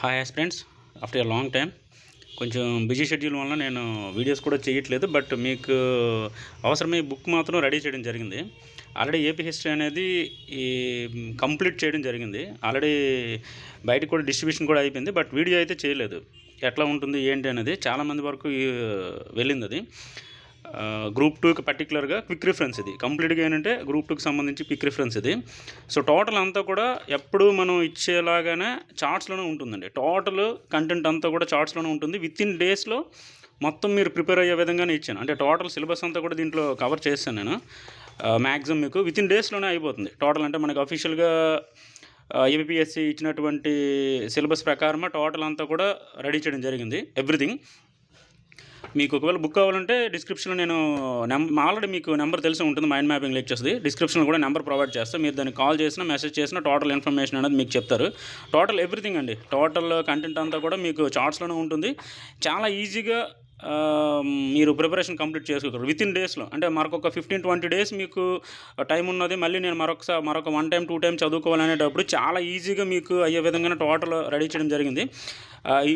Hi friends after a long time కొంచెం busy schedule వల్ల నేను వీడియోస్ కూడా చేయట్లేదు బట్ మీకు అవసరమై బుక్ మాత్రం రెడీ చేయడం జరిగింది. ఆల్రెడీ ఏపీ హిస్టరీ అనేది ఈ కంప్లీట్ చేయడం జరిగింది. ఆల్రెడీ బయటకు కూడా డిస్ట్రిబ్యూషన్ కూడా అయిపోయింది బట్ వీడియో అయితే చేయలేదు. ఎట్లా ఉంటుంది ఏంటి అనేది చాలామంది వరకు వెళ్ళింది అది. గ్రూప్ టూకి పర్టికులర్గా క్విక్ రిఫరెన్స్ ఇది. కంప్లీట్గా ఏంటంటే గ్రూప్ టూకి సంబంధించి క్విక్ రిఫరెన్స్ ఇది. సో టోటల్ అంతా కూడా ఎప్పుడు మనం ఇచ్చేలాగానే చార్ట్స్లోనే ఉంటుందండి. టోటల్ కంటెంట్ అంతా కూడా చార్ట్స్లోనే ఉంటుంది. విత్ ఇన్ డేస్లో మొత్తం మీరు ప్రిపేర్ అయ్యే విధంగానే ఇచ్చాను. అంటే టోటల్ సిలబస్ అంతా కూడా దీంట్లో కవర్ చేశాను నేను. మ్యాక్సిమం మీకు విత్ ఇన్ డేస్లోనే అయిపోతుంది. టోటల్ అంటే మనకి అఫీషియల్గా ఏపీఎస్సి ఇచ్చినటువంటి సిలబస్ ప్రకారమే టోటల్ అంతా కూడా రెడీ చేయడం జరిగింది. ఎవ్రీథింగ్ మీకు ఒకవేళ బుక్ కావాలంటే డిస్క్రిప్షన్లో నేను నెం ఆల్రెడీ మీకు నెంబర్ తెలిసి ఉంటుంది మైండ్ మ్యాపింగ్ లెక్చర్స్ది డిస్క్రిప్షన్లో కూడా నెంబర్ ప్రొవైడ్ చేస్తాను మీరు దాన్ని కాల్ చేసినా మెసేజ్ చేసినా టోటల్ ఇన్ఫర్మేషన్ అనేది మీకు చెప్తారు. టోటల్ ఎవ్రీథింగ్ అండి. టోటల్ కంటెంట్ అంతా కూడా మీకు చార్ట్స్లోనే ఉంటుంది. చాలా ఈజీగా మీరు ప్రిపరేషన్ కంప్లీట్ చేసుకోగలరు. విత్ ఇన్ డేస్లో అంటే మరొక ఫిఫ్టీన్ ట్వంటీ డేస్ మీకు టైం ఉన్నది. మళ్ళీ నేను మరొకసారి మరొక వన్ టైం టూ టైం చదువుకోవాలనేటప్పుడు చాలా ఈజీగా మీకు అయ్యే విధంగానే టోటల్ రెడీ చేయడం జరిగింది.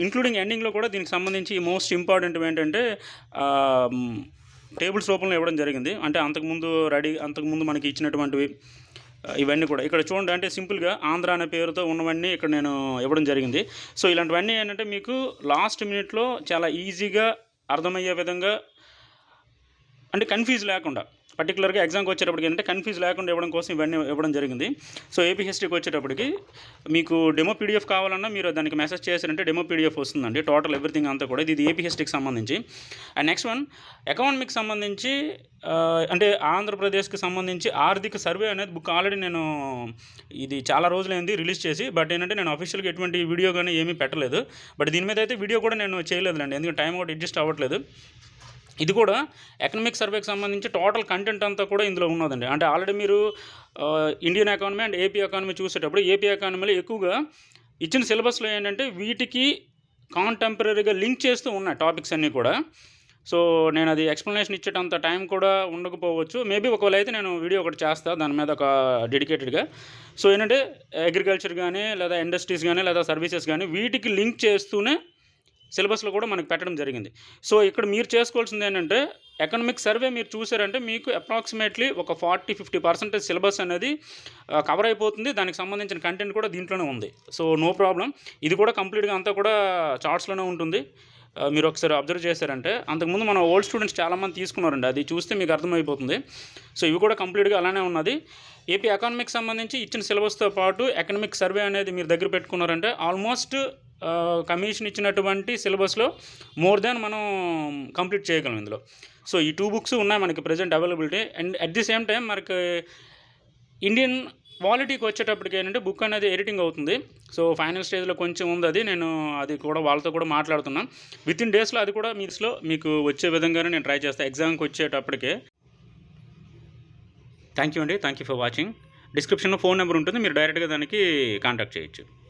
ఇంక్లూడింగ్ ఎండింగ్లో కూడా దీనికి సంబంధించి మోస్ట్ ఇంపార్టెంట్ ఏంటంటే టేబుల్స్ రూపంలో ఇవ్వడం జరిగింది. అంటే అంతకుముందు రెడీ అంతకుముందు మనకి ఇచ్చినటువంటివి ఇవన్నీ కూడా. ఇక్కడ చూడండి అంటే సింపుల్గా ఆంధ్ర అనే పేరుతో ఉన్నవన్నీ ఇక్కడ నేను ఇవ్వడం జరిగింది. సో ఇలాంటివన్నీ ఏంటంటే మీకు లాస్ట్ మినిట్లో చాలా ఈజీగా అర్థమయ్యే విధంగా అంటే కన్ఫ్యూజ్ లేకుండా. పర్టికులర్గా ఎగ్జామ్కి వచ్చేటప్పటికి ఏంటంటే కన్ఫ్యూజ్ లేకుండా ఇవ్వడం కోసం ఇవన్నీ ఇవ్వడం జరిగింది. సో ఏపీ హిస్టరీకి వచ్చేటప్పటికి మీకు డెమో పీడిఎఫ్ కావాలన్నా మీరు దానికి మెసేజ్ చేశారంటే డెమో పీడిఎఫ్ వస్తుందండి. టోటల్ ఎవ్రీథింగ్ అంతా కూడా. ఇది ఏపీ హిస్టరీకి సంబంధించి. అండ్ నెక్స్ట్ వన్ ఎకనామిక్ సంబంధించి uh, అంటే ఆంధ్రప్రదేశ్కి సంబంధించి ఆర్థిక సర్వే అనేది బుక్ ఆల్రెడీ నేను ఇది చాలా రోజులైంది రిలీజ్ చేసి బట్ ఏంటంటే నేను అఫీషియల్గా ఎటువంటి వీడియో కానీ ఏమీ పెట్టలేదు. బట్ దీని మీద అయితే వీడియో కూడా నేను చేయలేదులేండి. ఎందుకంటే టైం కూడా అడ్జస్ట్ అవ్వట్లేదు. ఇది కూడా ఎకనామిక్ సర్వేకి సంబంధించి టోటల్ కంటెంట్ అంతా కూడా ఇందులో ఉన్నదండి. అంటే ఆల్రెడీ మీరు Indian economy and AP economy చూసేటప్పుడు ఏపీ ఎకానమీలో ఎక్కువగా ఇచ్చిన సిలబస్లో ఏంటంటే వీటికి కాంటెంపరీగా లింక్ చేస్తూ ఉన్నాయి టాపిక్స్ అన్నీ కూడా. సో నేను అది ఎక్స్ప్లెనేషన్ ఇచ్చేటంత టైం కూడా ఉండకపోవచ్చు. మేబీ ఒకవేళ అయితే నేను వీడియో ఒకటి చేస్తాను దాని మీద ఒక డెడికేటెడ్గా సో ఏంటంటే అగ్రికల్చర్ కానీ లేదా ఇండస్ట్రీస్ కానీ లేదా సర్వీసెస్ కానీ వీటికి లింక్ చేస్తూనే సిలబస్లో కూడా మనకు పెట్టడం జరిగింది. సో ఇక్కడ మీరు చేసుకోవాల్సింది ఏంటంటే ఎకనామిక్ సర్వే మీరు చూసారంటే మీకు అప్రాక్సిమేట్లీ ఒక ఫార్టీ ఫిఫ్టీ పర్సెంటేజ్ సిలబస్ అనేది కవర్ అయిపోతుంది. దానికి సంబంధించిన కంటెంట్ కూడా దీంట్లోనే ఉంది. సో నో ప్రాబ్లం ఇది కూడా కంప్లీట్గా అంతా కూడా చార్ట్స్లోనే ఉంటుంది. మీరు ఒకసారి అబ్జర్వ్ చేశారంటే అంతకుముందు మన ఓల్డ్ స్టూడెంట్స్ చాలామంది తీసుకున్నారండి. అది చూస్తే మీకు అర్థమైపోతుంది. సో ఇవి కూడా కంప్లీట్గా అలానే ఉన్నది. ఏపీ ఎకానమిక్ సంబంధించి ఇచ్చిన సిలబస్తో పాటు ఎకనామిక్ సర్వే అనేది మీరు దగ్గర పెట్టుకున్నారంటే ఆల్మోస్ట్ కమిషన్ ఇచ్చినటువంటి సిలబస్లో మోర్ దాన్ మనం కంప్లీట్ చేయగలం ఇందులో. సో ఈ టూ బుక్స్ ఉన్నాయి మనకి present availability. And at the same time మనకి ఇండియన్ క్వాలిటీకి వచ్చేటప్పటికి ఏంటంటే బుక్ అనేది ఎడిటింగ్ అవుతుంది. సో ఫైనల్ స్టేజ్లో కొంచెం ఉంది. అది నేను అది కూడా వాళ్ళతో కూడా మాట్లాడుతున్నాను విత్ ఇన్ డేస్లో అది కూడా మీస్లో మీకు వచ్చే విధంగానే నేను ట్రై చేస్తాను ఎగ్జామ్కి వచ్చేటప్పటికే. థ్యాంక్ యూ అండి. Thank you for watching. డిస్క్రిప్షన్లో ఫోన్ నెంబర్ ఉంటుంది. మీరు డైరెక్ట్గా దానికి కాంటాక్ట్ చేయొచ్చు.